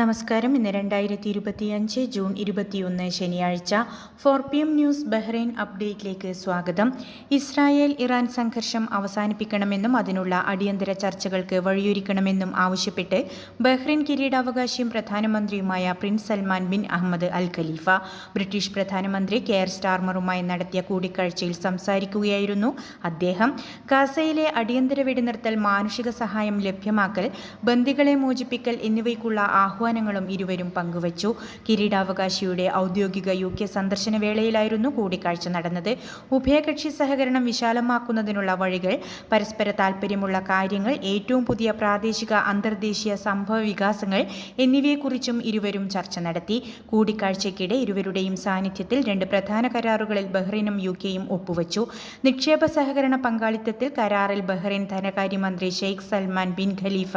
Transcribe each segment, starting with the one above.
നമസ്കാരം. ഇന്ന് രണ്ടായിരത്തി ഇരുപത്തിയഞ്ച് ജൂൺ ഇരുപത്തിയൊന്ന് ശനിയാഴ്ച four P M news Bahrain അപ്ഡേറ്റിലേക്ക് സ്വാഗതം. ഇസ്രായേൽ ഇറാൻ സംഘർഷം അവസാനിപ്പിക്കണമെന്നും അതിനുള്ള അടിയന്തര ചർച്ചകൾക്ക് വഴിയൊരുക്കണമെന്നും ആവശ്യപ്പെട്ട് ബഹ്റൈൻ കിരീടാവകാശിയും പ്രധാനമന്ത്രിയുമായ prince Salman bin Ahmed Al Khalifa British പ്രധാനമന്ത്രി കെയർ സ്റ്റാർമറുമായി നടത്തിയ കൂടിക്കാഴ്ചയിൽ സംസാരിക്കുകയായിരുന്നു അദ്ദേഹം. ഗാസയിലെ അടിയന്തര വെടിനിർത്തൽ മാനുഷിക സഹായം ലഭ്യമാക്കൽ ബന്ദികളെ മോചിപ്പിക്കൽ എന്നിവയ്ക്കുള്ള ആഹ്വാനം ആഹ്വാനങ്ങളും ഇരുവരും പങ്കുവച്ചു. കിരീടാവകാശിയുടെ ഔദ്യോഗിക യു കെ സന്ദർശന വേളയിലായിരുന്നു കൂടിക്കാഴ്ച നടന്നത്. ഉഭയകക്ഷി സഹകരണം വിശാലമാക്കുന്നതിനുള്ള വഴികൾ പരസ്പര താൽപ്പര്യമുള്ള കാര്യങ്ങൾ ഏറ്റവും പുതിയ പ്രാദേശിക അന്തർദേശീയ സംഭവ വികാസങ്ങൾ എന്നിവയെക്കുറിച്ചും ഇരുവരും ചർച്ച നടത്തി. കൂടിക്കാഴ്ചയ്ക്കിടെ ഇരുവരുടെയും സാന്നിധ്യത്തിൽ രണ്ട് പ്രധാന കരാറുകളിൽ ബഹ്റൈനും യു കെയും ഒപ്പുവച്ചു. നിക്ഷേപ സഹകരണ പങ്കാളിത്തത്തിൽ കരാറിൽ ബഹ്റൈൻ ധനകാര്യമന്ത്രി Sheikh Salman bin Khalifa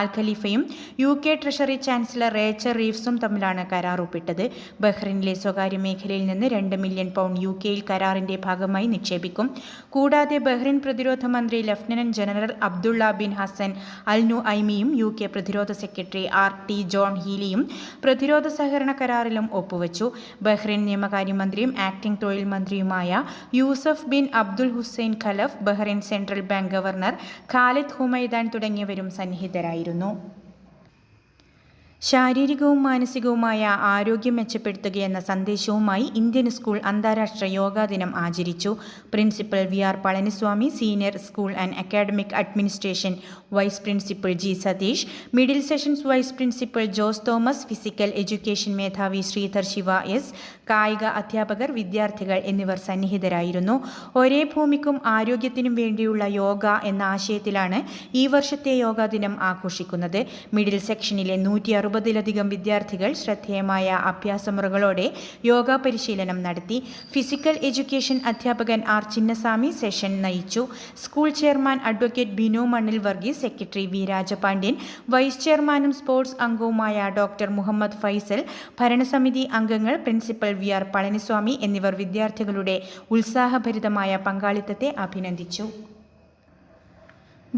Al ഖലീഫയും U K treasury chancellor chancellor Rachel റീഫ്സും തമ്മിലാണ് കരാർ ഒപ്പിട്ടത്. ബഹ്റിനിലെ സ്വകാര്യ മേഖലയിൽ നിന്ന് രണ്ട് മില്യൺ പൗണ്ട് യു കെയിൽ കരാറിന്റെ ഭാഗമായി നിക്ഷേപിക്കും. കൂടാതെ ബഹ്റിൻ പ്രതിരോധ മന്ത്രി lieutenant general Abdullah bin Hassan അൽനു ഐമിയും യു കെ പ്രതിരോധ സെക്രട്ടറി ആർ ടി ജോൺ ഹീലിയും പ്രതിരോധ സഹകരണ കരാറിലും ഒപ്പുവച്ചു. ബഹ്റിൻ നിയമകാര്യമന്ത്രിയും ആക്ടിംഗ് തൊഴിൽ മന്ത്രിയുമായ Yusuf bin Abdul Hussain Khalaf Bahrain central bank governor Khalid Humaidan തുടങ്ങിയവരും സന്നിഹിതരായിരുന്നു. ശാരീരികവും മാനസികവുമായ ആരോഗ്യം മെച്ചപ്പെടുത്തുക എന്ന സന്ദേശവുമായി ഇന്ത്യൻ സ്കൂൾ അന്താരാഷ്ട്ര യോഗാ ദിനം ആചരിച്ചു. Principal V R Palaniswami senior school and academic administration vice principal G Satish middle sessions vice principal Jose Thomas physical education മേധാവി ശ്രീധർ ശിവ എസ് കായിക അധ്യാപകർ വിദ്യാർത്ഥികൾ എന്നിവർ സന്നിഹിതരായിരുന്നു. ഒരേ ഭൂമിക്കും ആരോഗ്യത്തിനും വേണ്ടിയുള്ള യോഗ എന്ന ആശയത്തിലാണ് ഈ വർഷത്തെ യോഗാ ദിനം ആഘോഷിക്കുന്നത്. മിഡിൽ സെക്ഷനിലെ നൂറ്റി അറുപതിലധികം വിദ്യാർത്ഥികൾ ശ്രദ്ധേയമായ അഭ്യാസമുറകളോടെ യോഗ പരിശീലനം നടത്തി. ഫിസിക്കൽ എഡ്യൂക്കേഷൻ അധ്യാപകൻ ആർ ചിന്നസ്വാമി സെഷൻ നയിച്ചു. School chairman advocate Binu Mannil Varghese secretary V Rajapandian vice ചെയർമാനും സ്പോർട്സ് അംഗവുമായ ഡോക്ടർ മുഹമ്മദ് ഫൈസൽ ഭരണസമിതി അംഗങ്ങൾ പ്രിൻസിപ്പൽ വി ആർ പളനിസ്വാമി എന്നിവർ വിദ്യാർത്ഥികളുടെ ഉത്സാഹഭരിതമായ പങ്കാളിത്തത്തെ അഭിനന്ദിച്ചു.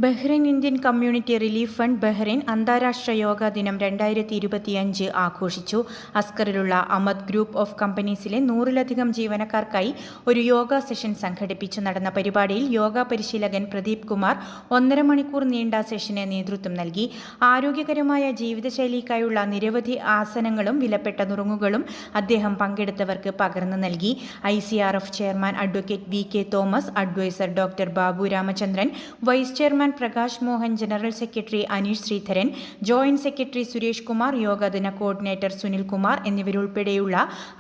Bahrain Indian community relief fund Bahrain അന്താരാഷ്ട്ര യോഗാ ദിനം രണ്ടായിരത്തി ഇരുപത്തിയഞ്ച് ആഘോഷിച്ചു. അസ്കറിലുള്ള അമദ് ഗ്രൂപ്പ് ഓഫ് കമ്പനീസിലെ നൂറിലധികം ജീവനക്കാർക്കായി ഒരു യോഗ സെഷൻ സംഘടിപ്പിച്ചു. നടന്ന പരിപാടിയിൽ യോഗ പരിശീലകൻ പ്രദീപ് കുമാർ ഒന്നര മണിക്കൂർ നീണ്ട സെഷന് നേതൃത്വം നൽകി. ആരോഗ്യകരമായ ജീവിതശൈലിക്കായുള്ള നിരവധി ആസനങ്ങളും വിലപ്പെട്ട നുറുങ്ങുകളും അദ്ദേഹം പങ്കെടുത്തവർക്ക് പകർന്നു നൽകി. I chairman advocate V K Thomas adviser doctor Babu Ramachandran vice chairman chairman Prakash Mohan general secretary Aneesh Sreedharan joint secretary Suresh Kumar യോഗദിന coordinator Sunil Kumar എന്നിവരുൾപ്പെടെയുള്ള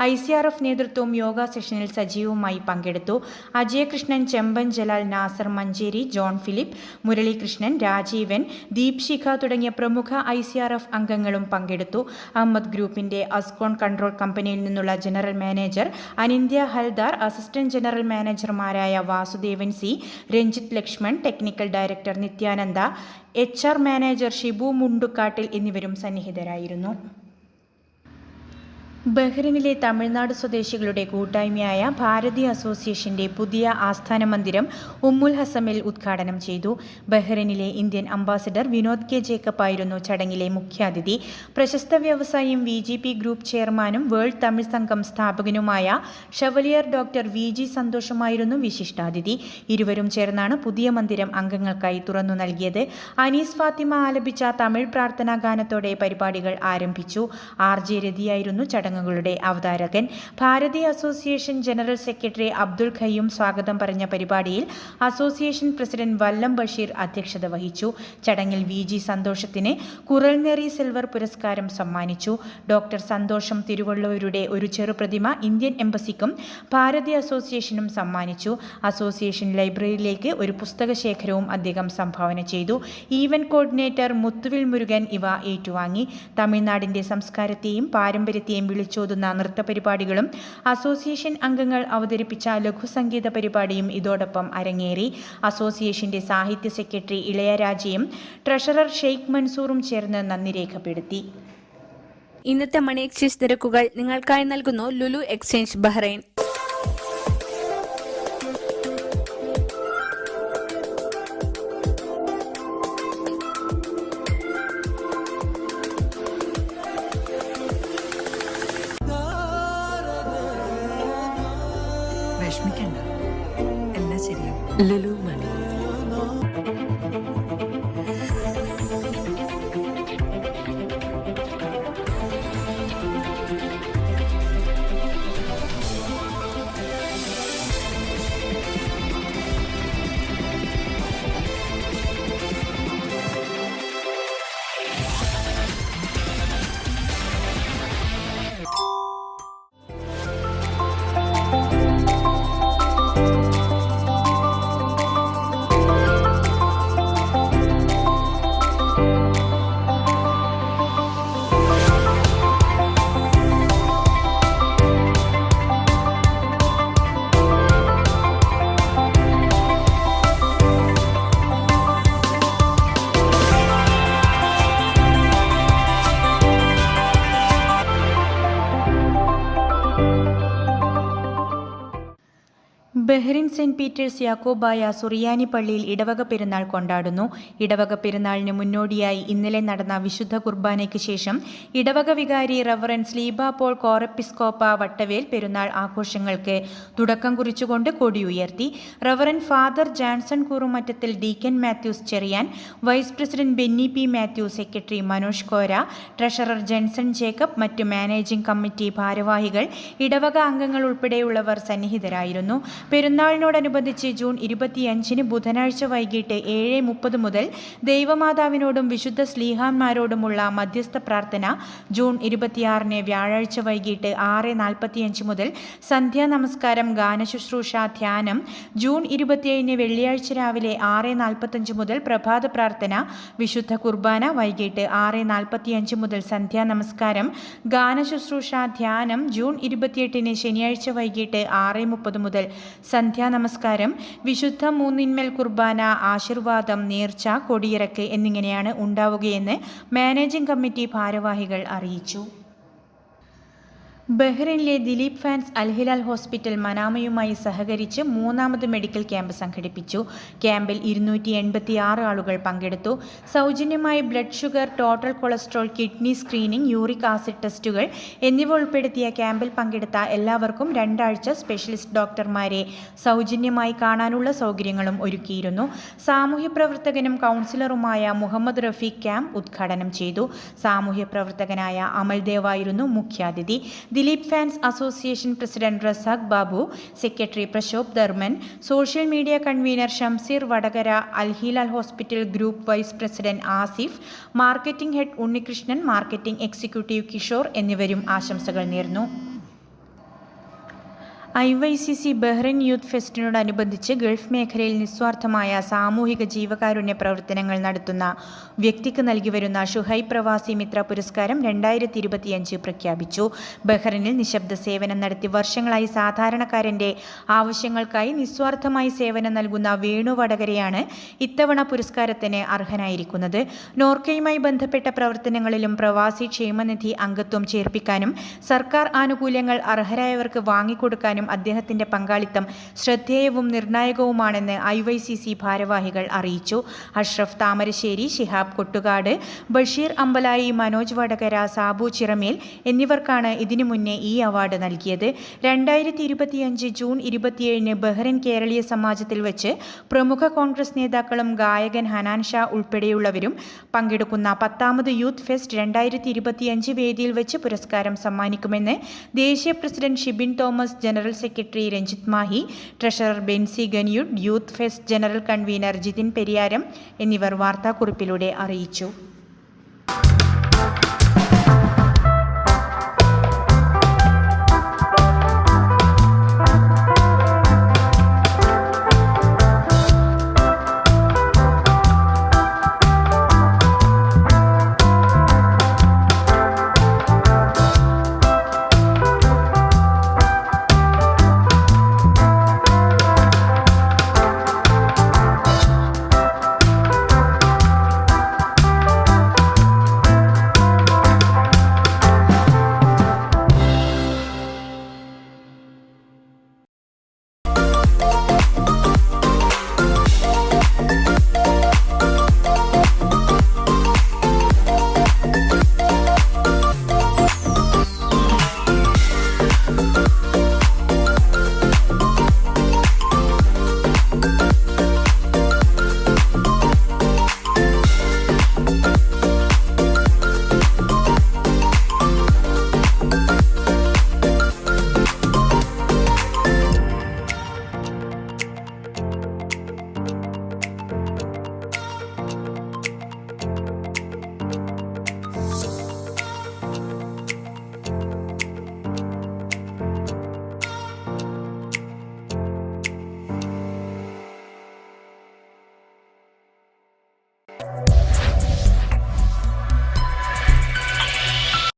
ഐ സി ആർ എഫ് നേതൃത്വവും യോഗ സെഷനിൽ സജീവമായി പങ്കെടുത്തു. അജയകൃഷ്ണൻ ചെമ്പൻ ജലാൽ നാസർ മഞ്ചേരി ജോൺ ഫിലിപ്പ് മുരളീകൃഷ്ണൻ രാജീവൻ ദീപ് ശിഖ തുടങ്ങിയ പ്രമുഖ ഐ സി ആർ എഫ് അംഗങ്ങളും പങ്കെടുത്തു. അഹമ്മദ് ഗ്രൂപ്പിന്റെ അസ്കോൺ കൺട്രോൾ കമ്പനിയിൽ നിന്നുള്ള general manager Anindya Haldar assistant general മാനേജർമാരായ Vasudevan C Ranjith Lakshman technical director Nityananda H R manager Shibu Mundukkattil എന്നിവരും സന്നിഹിതരായിരുന്നു. ബഹ്റിനിലെ തമിഴ്നാട് സ്വദേശികളുടെ കൂട്ടായ്മയായ ഭാരതി അസോസിയേഷന്റെ പുതിയ ആസ്ഥാന മന്ദിരം ഉമ്മുൽ ഹസമിൽ ഉദ്ഘാടനം ചെയ്തു. ബഹ്റിനിലെ Indian ambassador Vinod K Jacob ആയിരുന്നു ചടങ്ങിലെ മുഖ്യാതിഥി. പ്രശസ്ത വ്യവസായിയും വി ജി പി ഗ്രൂപ്പ് ചെയർമാനും വേൾഡ് തമിഴ് സംഘം സ്ഥാപകനുമായ ഷവലിയർ ഡോക്ടർ വി ജി സന്തോഷമായിരുന്നു വിശിഷ്ടാതിഥി. ഇരുവരും ചേർന്നാണ് പുതിയ മന്ദിരം അംഗങ്ങൾക്കായി തുറന്നു നൽകിയത്. അനീസ് ഫാത്തിമ ആലപിച്ച തമിഴ് പ്രാർത്ഥനാ ഗാനത്തോടെ പരിപാടികൾ ആരംഭിച്ചു. ആർ ജെ രതിയായിരുന്നു ചടങ്ങ് ചടങ്ങുകളുടെ അവതാരകൻ Bharatiya association general secretary Abdul Qayyum സ്വാഗതം പറഞ്ഞ പരിപാടിയിൽ അസോസിയേഷൻ പ്രസിഡന്റ് വല്ലം ബഷീർ അധ്യക്ഷത വഹിച്ചു. ചടങ്ങിൽ വി ജി സന്തോഷത്തിന് കുറൽനേറി സിൽവർ പുരസ്കാരം സമ്മാനിച്ചു. ഡോക്ടർ സന്തോഷം തിരുവള്ളൂരുടെ ഒരു ചെറുപ്രതിമ ഇന്ത്യൻ എംബസിക്കും ഭാരതീയ അസോസിയേഷനും സമ്മാനിച്ചു. അസോസിയേഷൻ ലൈബ്രറിയിലേക്ക് ഒരു പുസ്തക ശേഖരവും അദ്ദേഹം സംഭാവന ചെയ്തു. ഈവന്റ് കോർഡിനേറ്റർ മുത്തുവിൽ മുരുകൻ ഇവ ഏറ്റുവാങ്ങി. തമിഴ്നാടിന്റെ സംസ്കാരത്തെയും പാരമ്പര്യത്തെയും വിളിച്ചു വിളിച്ചോതുന്ന നൃത്തപരിപാടികളും അസോസിയേഷൻ അംഗങ്ങൾ അവതരിപ്പിച്ച ലഘുസംഗീത പരിപാടിയും ഇതോടൊപ്പം അരങ്ങേറി. അസോസിയേഷന്റെ സാഹിത്യ സെക്രട്ടറി ഇളയരാജയും ട്രഷറർ ഷെയ്ഖ് മൻസൂറും ചേർന്ന് നന്ദി രേഖപ്പെടുത്തി. ഇന്നത്തെ മണി എക്സ്ചേഞ്ച് നിരക്കുകൾ നിങ്ങൾക്കായി നൽകുന്നു Lulu exchange Bahrain. Lulu Bahrain saint Peter's Yakobaya Suriyani പള്ളിയിൽ ഇടവക പെരുന്നാൾ കൊണ്ടാടുന്നു. ഇടവക പെരുന്നാളിന് മുന്നോടിയായി ഇന്നലെ നടന്ന വിശുദ്ധ കുർബാനയ്ക്ക് ശേഷം ഇടവക വികാരി റവറൻ സ്ലീബ പോൾ കോറപ്പിസ്കോപ്പ വട്ടവേൽ പെരുന്നാൾ ആഘോഷങ്ങൾക്ക് തുടക്കം കുറിച്ചുകൊണ്ട് കൊടിയുയർത്തി reverend father Janson Koorumattathil deacon Mathews Cherian vice president Benny P Mathew secretary Manoj Kora treasurer Jenson Jacob മറ്റു മാനേജിംഗ് കമ്മിറ്റി ഭാരവാഹികൾ ഇടവക അംഗങ്ങൾ ഉൾപ്പെടെയുള്ളവർ സന്നിഹിതരായിരുന്നു. പെരുന്നാളിനോടനുബന്ധിച്ച് ജൂൺ ഇരുപത്തിയഞ്ചിന് ബുധനാഴ്ച വൈകിട്ട് ഏഴ് മുപ്പത് മുതൽ ദൈവമാതാവിനോടും വിശുദ്ധ സ്ലീഹാന്മാരോടുമുള്ള മധ്യസ്ഥ പ്രാർത്ഥന ജൂൺ ഇരുപത്തിയാറിന് വ്യാഴാഴ്ച വൈകിട്ട് ആറ് നാൽപ്പത്തിയഞ്ച് മുതൽ സന്ധ്യാ നമസ്കാരം ഗാനശുശ്രൂഷ ധ്യാനം. ജൂൺ ഇരുപത്തിയേഴിന് വെള്ളിയാഴ്ച രാവിലെ ആറ് നാൽപ്പത്തഞ്ച് മുതൽ പ്രഭാത പ്രാർത്ഥന വിശുദ്ധ കുർബാന വൈകിട്ട് ആറ് നാൽപ്പത്തിയഞ്ച് മുതൽ സന്ധ്യാ നമസ്കാരം ഗാനശുശ്രൂഷ ധ്യാനം. ജൂൺ ഇരുപത്തിയെട്ടിന് ശനിയാഴ്ച വൈകിട്ട് ആറ് മുപ്പത് മുതൽ സന്ധ്യാ നമസ്കാരം വിശുദ്ധ മൂന്നിന്മേൽ കുർബാന ആശീർവാദം നേർച്ച കൊടിയിറക്ക് എന്നിങ്ങനെയാണ് ഉണ്ടാവുകയെന്ന് മാനേജിംഗ് കമ്മിറ്റി ഭാരവാഹികൾ അറിയിച്ചു. ബഹ്റിനിലെ Dileep fans Al Hilal hospital മനാമയുമായി സഹകരിച്ച് മൂന്നാമത് മെഡിക്കൽ ക്യാമ്പ് സംഘടിപ്പിച്ചു. ക്യാമ്പിൽ ഇരുന്നൂറ്റി എൺപത്തി ആറ് ആളുകൾ പങ്കെടുത്തു. സൗജന്യമായി blood sugar total cholesterol kidney screening uric acid ടെസ്റ്റുകൾ എന്നിവ ഉൾപ്പെടുത്തിയ ക്യാമ്പിൽ പങ്കെടുത്ത എല്ലാവർക്കും രണ്ടാഴ്ച സ്പെഷ്യലിസ്റ്റ് ഡോക്ടർമാരെ സൗജന്യമായി കാണാനുള്ള സൗകര്യങ്ങളും ഒരുക്കിയിരുന്നു. സാമൂഹ്യ പ്രവർത്തകനും കൗൺസിലറുമായ മുഹമ്മദ് റഫീഖ് ക്യാമ്പ് ഉദ്ഘാടനം ചെയ്തു. സാമൂഹ്യ പ്രവർത്തകനായ അമൽ ദേവായിരുന്നു മുഖ്യാതിഥി. Dileep fans association president Razak Babu secretary Prashobh Dharman social media convener Shamseer Vadakara Al Hilal hospital group vice president Asif marketing head Unnikrishnan marketing executive Kishore എന്നിവരും ആശംസകൾ നേർന്നു. I Y C C Bahrain youth ഫെസ്റ്റിനോടനുബന്ധിച്ച് Gulf മേഖലയിൽ നിസ്വാർത്ഥമായ സാമൂഹിക ജീവകാരുണ്യ പ്രവർത്തനങ്ങൾ നടത്തുന്ന വ്യക്തിക്ക് നൽകി വരുന്ന ഷുഹൈ പ്രവാസി മിത്ര പുരസ്കാരം രണ്ടായിരത്തി ഇരുപത്തിയഞ്ച് പ്രഖ്യാപിച്ചു. ബഹ്റിനിൽ നിശബ്ദ സേവനം നടത്തി വർഷങ്ങളായി സാധാരണക്കാരന്റെ ആവശ്യങ്ങൾക്കായി നിസ്വാർത്ഥമായി സേവനം നൽകുന്ന വേണു വടകരയാണ് ഇത്തവണ പുരസ്കാരത്തിന് അർഹനായിരിക്കുന്നത്. നോർക്കയുമായി ബന്ധപ്പെട്ട പ്രവർത്തനങ്ങളിലും പ്രവാസി ക്ഷേമനിധി അംഗത്വം ചേർപ്പിക്കാനും സർക്കാർ ആനുകൂല്യങ്ങൾ അർഹരായവർക്ക് വാങ്ങിക്കൊടുക്കാനും അദ്ദേഹത്തിന്റെ പങ്കാളിത്തം ശ്രദ്ധേയവും നിർണായകവുമാണെന്ന് ഐ വൈ സി സി ഭാരവാഹികൾ അറിയിച്ചു. അഷ്റഫ് താമരശ്ശേരി ശിഹാബ് കൊട്ടുകാട് ബഷീർ അമ്പലായി മനോജ് വടകര സാബു ചിറമേൽ എന്നിവർക്കാണ് ഇതിനു മുന്നേ ഈ അവാർഡ് നൽകിയത്. രണ്ടായിരത്തി ഇരുപത്തിയഞ്ച് ജൂൺ ഇരുപത്തിയേഴിന് ബഹ്റിൻ കേരളീയ സമാജത്തിൽ വെച്ച് പ്രമുഖ കോൺഗ്രസ് നേതാക്കളും ഗായകൻ ഹനാൻ ഷാ ഉൾപ്പെടെയുള്ളവരും പങ്കെടുക്കുന്ന പത്താമത് യൂത്ത് ഫെസ്റ്റ് രണ്ടായിരത്തി ഇരുപത്തിയഞ്ച് വേദിയിൽ വെച്ച് പുരസ്കാരം സമ്മാനിക്കുമെന്ന് ദേശീയ president Shibin Thomas general secretary Ranjith Mahe treasurer Benzy Ganiyud youth fest general convener Jithin Periyaram എന്നിവർ വാർത്താക്കുറിപ്പിലൂടെ അറിയിച്ചു.